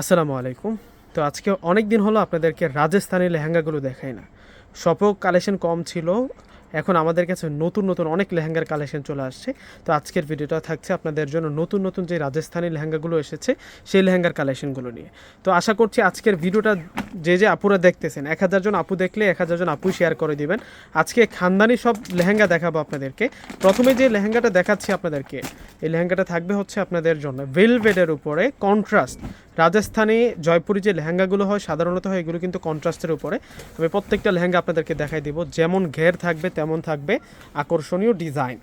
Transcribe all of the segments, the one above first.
আসসালামু আলাইকুম। তো আজকে অনেক দিন হলো আপনাদেরকে রাজস্থানের লেহেঙ্গাগুলো দেখাই না। শপও কালেকশন কম ছিল। এখন আমাদের কাছে নতুন নতুন অনেক লেহেঙ্গার কালেকশন চলে আসছে। তো আজকের ভিডিওটা থাকছে আপনাদের জন্য নতুন নতুন যে রাজস্থানি লেহেঙ্গাগুলো এসেছে, সেই লেহেঙ্গার কালেকশনগুলো নিয়ে। তো আশা করছি আজকের ভিডিওটা যে যে আপুরা দেখতেছেন, এক হাজার জন আপু দেখলে এক হাজার জন আপু শেয়ার করে দিবেন। আজকে খানদানি সব লেহেঙ্গা দেখাবো আপনাদেরকে। প্রথমে যে লেহেঙ্গাটা দেখাচ্ছি আপনাদেরকে, এই লেহেঙ্গাটা থাকবে হচ্ছে আপনাদের জন্য ভেলভেটের উপরে কন্ট্রাস্ট রাজস্থানি, জয়পুরি যে লেহেঙ্গাগুলো হয়, সাধারণত হয় এগুলো কিন্তু কন্ট্রাস্টের উপরে। আমি প্রত্যেকটা লেহেঙ্গা আপনাদেরকে দেখাই দিব। যেমন ঘের থাকবে তেমন থাকবে। আকর্ষণীয় ডিজাইন।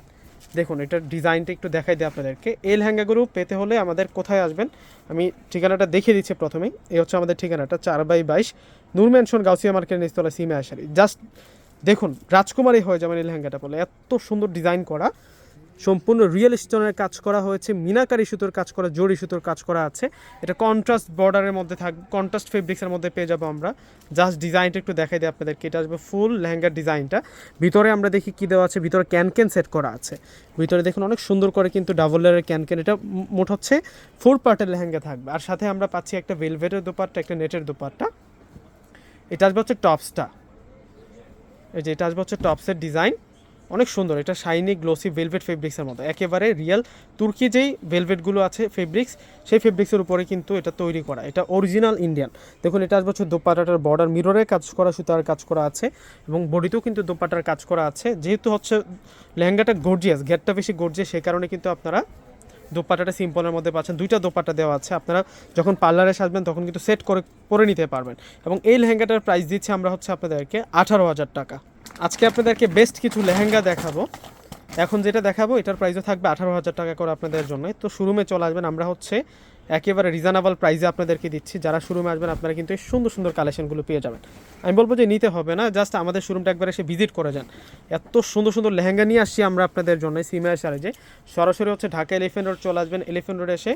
দেখুন, এটার ডিজাইনটা একটু দেখাই দিই আপনাদেরকে। এই লেহেঙ্গাগুলো পেতে হলে আমাদের কোথায় আসবেন? আমি ঠিকানাটা দেখিয়ে দিচ্ছি প্রথমেই। এই হচ্ছে আমাদের ঠিকানাটা, চার বাই বাইশ, নূর গাউসিয়া মার্কেট নিস্তলা সিমে আসারি জাস্ট দেখুন, রাজকুমারী হয়ে যাবেন এই লেহেঙ্গাটা বলে এত সুন্দর ডিজাইন করা। সম্পূর্ণ রিয়েল স্টোনের কাজ করা হয়েছে, মিনাকারি সুতোর কাজ করা জড়ি সুতোর কাজ করা আছে। এটা কন্ট্রাস্ট বর্ডারের মধ্যে থাকবে কন্ট্রাস্ট ফেব্রিক্সের মধ্যে পেয়ে যাব আমরা। জাস্ট ডিজাইনটা একটু দেখাই দিই আপনাদেরকে, এটা আসবে ফুল লেহেঙ্গার ডিজাইনটা ভিতরে আমরা দেখি কী দেওয়া আছে, ভিতরে ক্যান ক্যান সেট করা আছে। ভিতরে দেখুন অনেক সুন্দর করে কিন্তু ডাবল লেয়ারের ক্যান ক্যান এটা মোট হচ্ছে ফোর পার্টের লেহেঙ্গা থাকবে। আর সাথে আমরা পাচ্ছি একটা ভেলভেটের দোপারটা একটা নেটের দোপারটা এটা আসবে হচ্ছে টপসটা এই যে এটা আসবে হচ্ছে টপসের ডিজাইন অনেক সুন্দর। এটা শাইনি গ্লোসি ভেলভেট ফেব্রিক্সের মতো। একেবারে রিয়েল তুর্কি যেই ভেলভেটগুলো আছে ফেব্রিক্স সেই ফেব্রিক্সের উপরে কিন্তু এটা তৈরি করা। এটা অরিজিনাল ইন্ডিয়ান দেখুন, এটা আসবে হচ্ছে দোপাটাটার বর্ডার মিররে কাজ করা, সুতার কাজ করা আছে এবং বডিতেও কিন্তু দোপাটার কাজ করা আছে। যেহেতু হচ্ছে লেহেঙ্গাটা গর্জিয়াস ঘেরটা বেশি গর্জিয়াস সেই কারণে কিন্তু আপনারা দোপাটাটা সিম্পলের মধ্যে পাচ্ছেন। দুইটা দোপাটা দেওয়া আছে। আপনারা যখন পার্লারে সাজবেন, তখন কিন্তু সেট করে, পরে নিতে পারবেন। এবং এই লেহেঙ্গাটার প্রাইস দিচ্ছে আমরা হচ্ছে আপনাদেরকে আঠারো হাজার টাকা। আজকে আপনাদেরকে বেস্ট কিছু লেহেঙ্গা দেখাবো। এখন যেটা দেখাবো, এটার প্রাইসও থাকবে আঠারো হাজার টাকা করে আপনাদের জন্য তো শোরুমে চলে আসবেন, আমরা হচ্ছে একেবারে রিজনেবল প্রাইসে আপনাদেরকে দিচ্ছি। যারা শোরুমে আসবেন, আপনারা কিন্তু এই সুন্দর সুন্দর কালেকশনগুলো পেয়ে যাবেন। আমি বলব যে নিতে হবে না জাস্ট আমাদের শোরুমটা একবার এসে ভিজিট করে যান। এত সুন্দর সুন্দর লেহেঙ্গা নিয়ে আসছি আমরা আপনাদের জন্য সিমে আসারে যে, সরাসরি হচ্ছে ঢাকা এলিফেন্ট রোড চলে আসবেন এলিফেন্ট রোডে এসে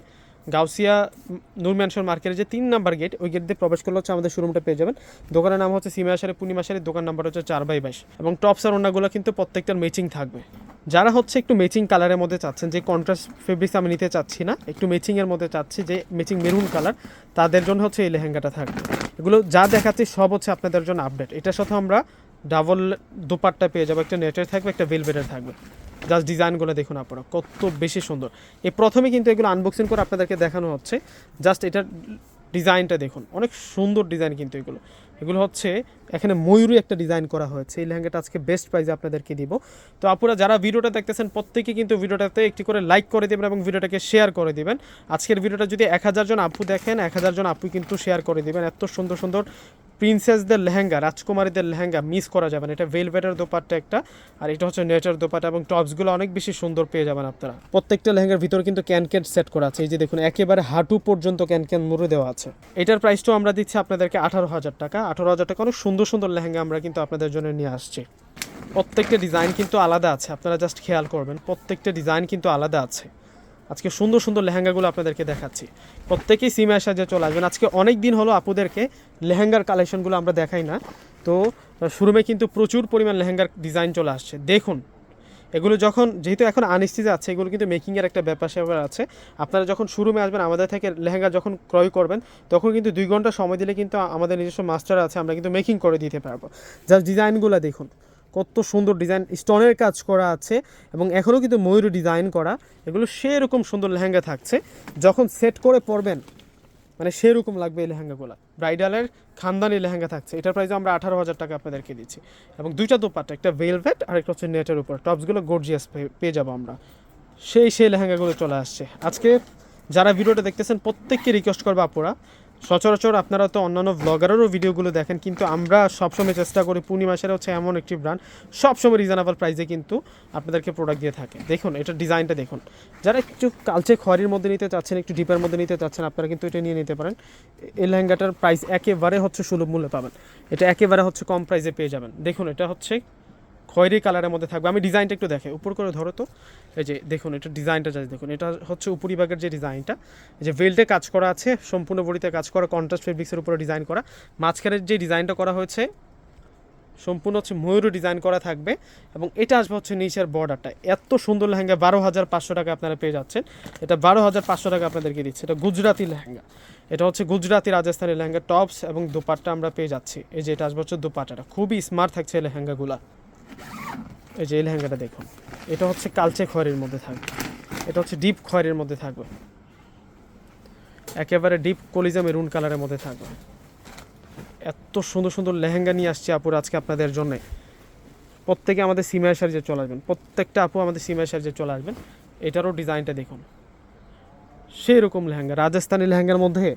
গাউসিয়া নূর ম্যানশন মার্কেটের যে তিন নাম্বার গেট, ওই গেট দিয়ে প্রবেশ করলে হচ্ছে আমাদের শোরুমটা পেয়ে যাবেন। দোকানের নাম হচ্ছে সিমে আসারে পূর্ণিমা আসারে দোকান নাম্বার হচ্ছে চার বাই বাইশ। এবং টপস আর অন্যগুলো কিন্তু প্রত্যেকটার ম্যাচিং থাকবে। যারা হচ্ছে একটু ম্যাচিং কালারের মধ্যে চাচ্ছেন, যে কন্ট্রাস্ট ফেব্রিক্স আমি নিতে চাচ্ছি না, একটু ম্যাচিংয়ের মধ্যে চাচ্ছি যে ম্যাচিং মেরুন কালার তাদের জন্য হচ্ছে এই লেহেঙ্গাটা থাকবে। এগুলো যা দেখাচ্ছি সব হচ্ছে আপনাদের জন্য আপডেট এটার সাথে আমরা ডাবল দোপাট্টা পেয়ে যাব, একটা নেটের থাকবে, একটা ভেলভেটের থাকবে। জাস্ট ডিজাইনগুলো দেখুন আপনারা, কত বেশি সুন্দর। এই প্রথমে কিন্তু এগুলো আনবক্সিং করে আপনাদেরকে দেখানো হচ্ছে। জাস্ট এটার ডিজাইনটা দেখুন, অনেক সুন্দর ডিজাইন কিন্তু এগুলো। এগুলো হচ্ছে, এখানে ময়ূরী একটা ডিজাইন করা হয়েছে, এই লেহেঙ্গাটা আজকে বেস্ট প্রাইজে আপনাদেরকে দিব। তো আপুরা যারা ভিডিওটা দেখতেছেন, প্রত্যেকে কিন্তু ভিডিওটাতে একটি করে লাইক করে দেবেন এবং ভিডিওটাকে শেয়ার করে দিবেন। আজকের ভিডিওটা যদি এক হাজার জন আপু দেখেন, এক হাজার জন আপু কিন্তু শেয়ার করে দিবেন। এত সুন্দর সুন্দর প্রিন্সেসদের লেহেঙ্গা, রাজকুমারীদের লেহেঙ্গা মিস করা যাবে না। এটা ভেলভেটের দোপাট্টা একটা, আর এটা হচ্ছে নেচার দোপাট্টা এবং টপসগুলো অনেক বেশি সুন্দর পেয়ে যাবেন আপনারা। প্রত্যেকটা লেহেঙ্গার ভিতরে কিন্তু ক্যান ক্যান সেট করা আছে। এই যে দেখুন, একেবারে হাঁটু পর্যন্ত ক্যান ক্যান মুড়ে দেওয়া আছে। এটার প্রাইসটাও আমরা দিচ্ছি আপনাদেরকে আঠারো হাজার টাকা। আঠারো হাজার টাকা অনেক সুন্দর সুন্দর লেহেঙ্গা আমরা কিন্তু আপনাদের জন্য নিয়ে আসছি। প্রত্যেকটা ডিজাইন কিন্তু আলাদা আছে, আপনারা জাস্ট খেয়াল করবেন, প্রত্যেকটা ডিজাইন কিন্তু আলাদা আছে। আজকে সুন্দর সুন্দর লেহেঙ্গাগুলো আপনাদেরকে দেখাচ্ছি। প্রত্যেকেই সিমে সাজে চলে আসবেন। আজকে অনেক দিন হলো আপুদেরকে লেহেঙ্গার কালেকশনগুলো আমরা দেখাই না। তো, শুরুমে কিন্তু প্রচুর পরিমাণ লেহেঙ্গার ডিজাইন চলে আসছে। দেখুন, এগুলো যখন, যেহেতু এখন আনিস্তিজে আছে, এগুলো কিন্তু মেকিংয়ের একটা ব্যাপার স্যাপার আছে। আপনারা যখন শুরুমে আসবেন, আমাদের থেকে লেহেঙ্গা যখন ক্রয় করবেন, তখন কিন্তু দুই ঘণ্টা সময় দিলে কিন্তু আমাদের নিজস্ব মাস্টার আছে, আমরা কিন্তু মেকিং করে দিতে পারব। জাস্ট ডিজাইনগুলো দেখুন। কত সুন্দর ডিজাইন, স্টোনের কাজ করা আছে এবং এখনও কিন্তু ময়ূর ডিজাইন করা। এগুলো সেরকম সুন্দর লেহেঙ্গা থাকছে। যখন সেট করে পরবেন মানে সেরকম লাগবে এই লেহেঙ্গাগুলো। ব্রাইডালের খানদানি লেহেঙ্গা থাকছে। এটার প্রাইসে আমরা আঠারো হাজার টাকা আপনাদেরকে দিচ্ছি। এবং দুইটা দোপাট্টা, একটা ভেলভেট আর একটা হচ্ছে নেটের উপর। টপসগুলো গর্জিয়াস পেয়ে যাব আমরা। সেই সেই লেহেঙ্গাগুলো চলে আসছে। আজকে যারা ভিডিওটা দেখতেছেন, প্রত্যেককে রিকোয়েস্ট করব আপুরা সচরাচর আপনারা তো অন্যান্য ব্লগারেরও ভিডিওগুলো দেখেন, কিন্তু আমরা সবসময় চেষ্টা করি পূর্ণিমাসের হচ্ছে এমন একটি ব্র্যান্ড সবসময় রিজনেবল প্রাইসে কিন্তু আপনাদেরকে প্রোডাক্ট দিয়ে থাকে। দেখুন, এটা ডিজাইনটা দেখুন। যারা একটু কালচে খয়েরির মধ্যে নিতে চাচ্ছেন, একটু ডিপের মধ্যে নিতে চাচ্ছেন, আপনারা কিন্তু এটা নিয়ে নিতে পারেন। এই লেহেঙ্গাটার প্রাইস একেবারে হচ্ছে সুলভ মূল্যে পাবেন। এটা একেবারে হচ্ছে কম প্রাইসে পেয়ে যাবেন। দেখুন, এটা হচ্ছে খয়েরি কালারের মধ্যে থাকবে। আমি ডিজাইনটা একটু দেখে, উপর করে ধরো তো। এই যে দেখুন, এটা ডিজাইনটা জাস্ট দেখুন, এটা হচ্ছে উপরিভাগের যে ডিজাইনটা, এই যে বেল্টে কাজ করা আছে, সম্পূর্ণ বডিতে কাজ করা কন্ট্রাস্ট ফেব্রিক্সের উপরে ডিজাইন করা। মাঝখানের যে ডিজাইনটা করা হয়েছে, সম্পূর্ণ হচ্ছে ময়ূর ডিজাইন করা থাকবে এবং এটা আসবে হচ্ছে নিচের বর্ডারটা এত সুন্দর লেহেঙ্গা, বারো হাজার পাঁচশো টাকা আপনারা পেয়ে যাচ্ছেন। এটা বারো হাজার পাঁচশো টাকা আপনাদেরকে দিচ্ছে, এটা গুজরাতি লেহেঙ্গা। এটা হচ্ছে গুজরাতি রাজস্থানি লেহেঙ্গা টপস এবং দোপাট্টা আমরা পেয়ে যাচ্ছি। এই যে এটা আসবে হচ্ছে দোপাট্টাটা, খুবই স্মার্ট থাকছে এই লেহেঙ্গাগুলা। এই যে এই লেহেঙ্গাটা দেখুন। এটা হচ্ছে কালচে খয়েরির মধ্যে থাকবে। এটা হচ্ছে ডিপ খয়ের মধ্যে থাকবে। একেবারে ডিপ কলিজা মেরুন কালারের মধ্যে থাকবে। এত সুন্দর সুন্দর লেহেঙ্গা নিয়ে আসছি আপুর আজকে আপনাদের জন্য। প্রত্যেকে আমাদের সিমাই সার্জে চলে আসবেন, প্রত্যেকটা আপু আমাদের সিমাই সার্জে চলে আসবেন, এটারও ডিজাইনটা দেখুন। সেই রকম লেহেঙ্গা, রাজস্থানি লেহেঙ্গার মধ্যে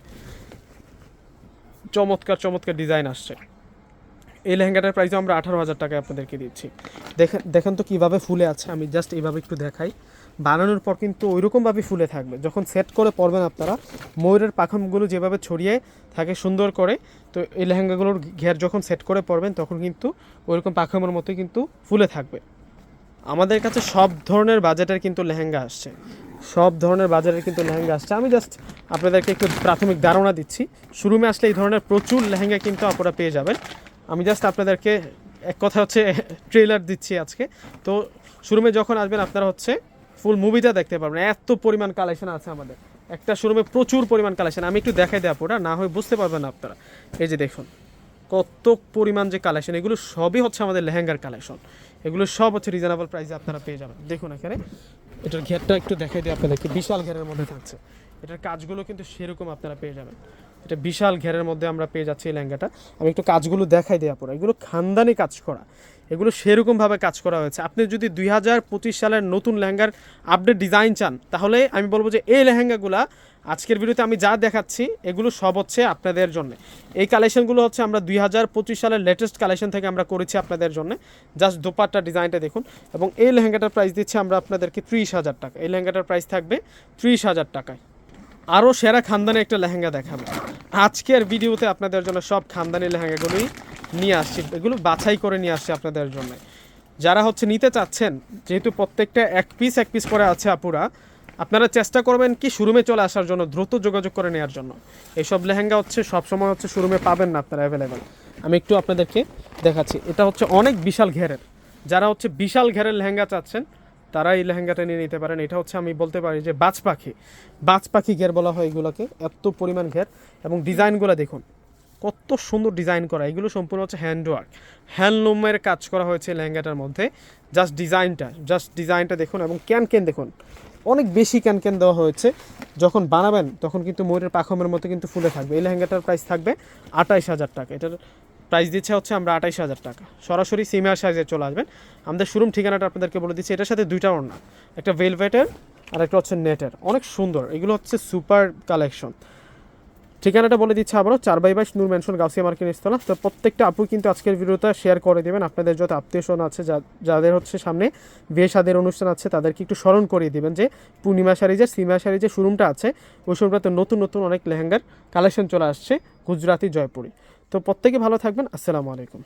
চমৎকার চমৎকার ডিজাইন আসছে। এই লেহেঙ্গাটার প্রাইসও আমরা আঠারো হাজার টাকায় আপনাদেরকে দিচ্ছি। দেখেন দেখেন তো কীভাবে ফুলে আছে, আমি জাস্ট এইভাবে একটু দেখাই। বানানোর পর কিন্তু ওইরকমভাবে ফুলে থাকবে। যখন সেট করে পরবেন আপনারা, ময়ূরের পাখমগুলো যেভাবে ছড়িয়ে থাকে সুন্দর করে, তো এই লেহেঙ্গাগুলোর ঘের যখন সেট করে পরবেন, তখন কিন্তু ওইরকম পাখমের মতো কিন্তু ফুলে থাকবে। আমাদের কাছে সব ধরনের বাজেটের কিন্তু লেহেঙ্গা আসছে। সব ধরনের বাজারের কিন্তু লেহেঙ্গা আসছে। আমি জাস্ট আপনাদেরকে একটু প্রাথমিক ধারণা দিচ্ছি। শুরুমে আসলে এই ধরনের প্রচুর লেহেঙ্গা কিন্তু আপনারা পেয়ে যাবেন। আমি জাস্ট আপনাদেরকে এক কথা হচ্ছে ট্রেলার দিচ্ছি আজকে। তো শুরুমে যখন আসবেন, আপনারা হচ্ছে ফুল মুভিটা দেখতে পারবেন। এত পরিমাণ কালেকশন আছে আমাদের। একটা শোরুমে প্রচুর পরিমাণ কালেকশন আমি একটু দেখাই দেওয়া পুরা, না হয় বুঝতে পারবেন আপনারা। এই যে দেখুন, কত পরিমাণ যে কালেকশন এগুলো সবই হচ্ছে আমাদের লেহেঙ্গার কালেকশন এগুলো সব হচ্ছে রিজনেবল প্রাইসে আপনারা পেয়ে যাবেন। দেখুন এখানে, এটার ঘেরটা একটু দেখাই দিই আপনাদেরকে। বিশাল ঘেরের মধ্যে থাকছে। এটার কাজগুলো কিন্তু সেরকম আপনারা পেয়ে যাবেন। এটা বিশাল ঘেরের মধ্যে আমরা পেয়ে যাচ্ছি এই লেহেঙ্গাটা। আমি একটু কাজগুলো দেখাই দেওয়া পরে এগুলো খানদানি কাজ করা। এগুলো সেরকমভাবে কাজ করা হয়েছে। আপনি যদি দুই হাজার পঁচিশ সালের নতুন লেহেঙ্গার আপডেট ডিজাইন চান, তাহলে আমি বলব যে এই লেহেঙ্গাগুলা আজকের ভিডিওতে আমি যা দেখাচ্ছি, এগুলো সব হচ্ছে আপনাদের জন্য। এই কালেকশনগুলো হচ্ছে আমরা দুই হাজার পঁচিশ সালের লেটেস্ট কালেকশন থেকে আমরা করেছি আপনাদের জন্য। জাস্ট দোপাট্টা ডিজাইনটা দেখুন। এবং এই লেহেঙ্গাটার প্রাইস দিচ্ছি আমরা আপনাদেরকে ত্রিশ হাজার টাকা। এই লেহেঙ্গাটার প্রাইস থাকবে ত্রিশ হাজার টাকায়। আরও সেরা খানদানি একটা লেহেঙ্গা দেখাবো। আজকের ভিডিওতে আপনাদের জন্য সব খানদানি লেহেঙ্গাগুলোই নিয়ে আসছি। এগুলো বাছাই করে নিয়ে আসছি আপনাদের জন্য। যারা হচ্ছে নিতে চাচ্ছেন, যেহেতু প্রত্যেকটা এক পিস এক পিস করে আছে আপুরা, আপনারা চেষ্টা করবেন কি শোরুমে চলে আসার জন্য, দ্রুত যোগাযোগ করে নেওয়ার জন্য। এইসব লেহেঙ্গা হচ্ছে সবসময় হচ্ছে শোরুমে পাবেন না আপনারা অ্যাভেলেবেল আমি একটু আপনাদেরকে দেখাচ্ছি। এটা হচ্ছে অনেক বিশাল ঘেরের। যারা হচ্ছে বিশাল ঘেরের লেহেঙ্গা চাচ্ছেন তারা এই লেহেঙ্গাটা নিয়ে নিতে পারেন। এটা হচ্ছে আমি বলতে পারি যে বাজ পাখি। বাজ পাখি ঘের বলা হয় এগুলোকে। এত পরিমাণ ঘের। এবং ডিজাইনগুলো দেখুন, কত সুন্দর ডিজাইন করা। এগুলো সম্পূর্ণ হচ্ছে হ্যান্ডওয়ার্ক। হ্যান্ডলুমের কাজ করা হয়েছে লেহেঙ্গাটার মধ্যে। জাস্ট ডিজাইনটা জাস্ট ডিজাইনটা দেখুন এবং ক্যান ক্যান দেখুন। অনেক বেশি ক্যান ক্যান দেওয়া হয়েছে। যখন বানাবেন, তখন কিন্তু ময়ূরের পাখমের মতো কিন্তু ফুলে থাকবে। এই লেহেঙ্গাটার প্রাইস থাকবে আঠাইশ হাজার টাকা। এটার প্রাইস দিচ্ছে হচ্ছে আমরা আঠাইশ হাজার টাকা। সরাসরি সিমিয়ার সাইজে চলে আসবেন। আমাদের শোরুম ঠিকানাটা আপনাদেরকে বলে দিচ্ছি, এটার সাথে দুইটা ওড়না, একটা ভেলভেটের আর একটা হচ্ছে নেটের অনেক সুন্দর, এগুলো হচ্ছে সুপার কালেকশন ঠিকানাটা বলে দিচ্ছে আবারও চার বাই বাইশ নূর ম্যানশন গাউসিয়া মার্কেট স্থলা তো প্রত্যেকটা আপু কিন্তু আজকের ভিডিওটা শেয়ার করে দেবেন। আপনাদের যত আত্মীয় স্বজন আছে যাদের হচ্ছে সামনে বিয়ে সাদের অনুষ্ঠান আছে, তাদেরকে একটু স্মরণ করিয়ে দিবেন যে পূর্ণিমা শাড়ি যে, সিমা শাড়ি যে শোরুমটা আছে, ওই শোরুমটাতে নতুন নতুন অনেক লেহেঙ্গার কালেকশন চলে আসছে গুজরাটি জয়পুরি। তো প্রত্যেকে ভালো থাকবেন আসসালামু আলাইকুম।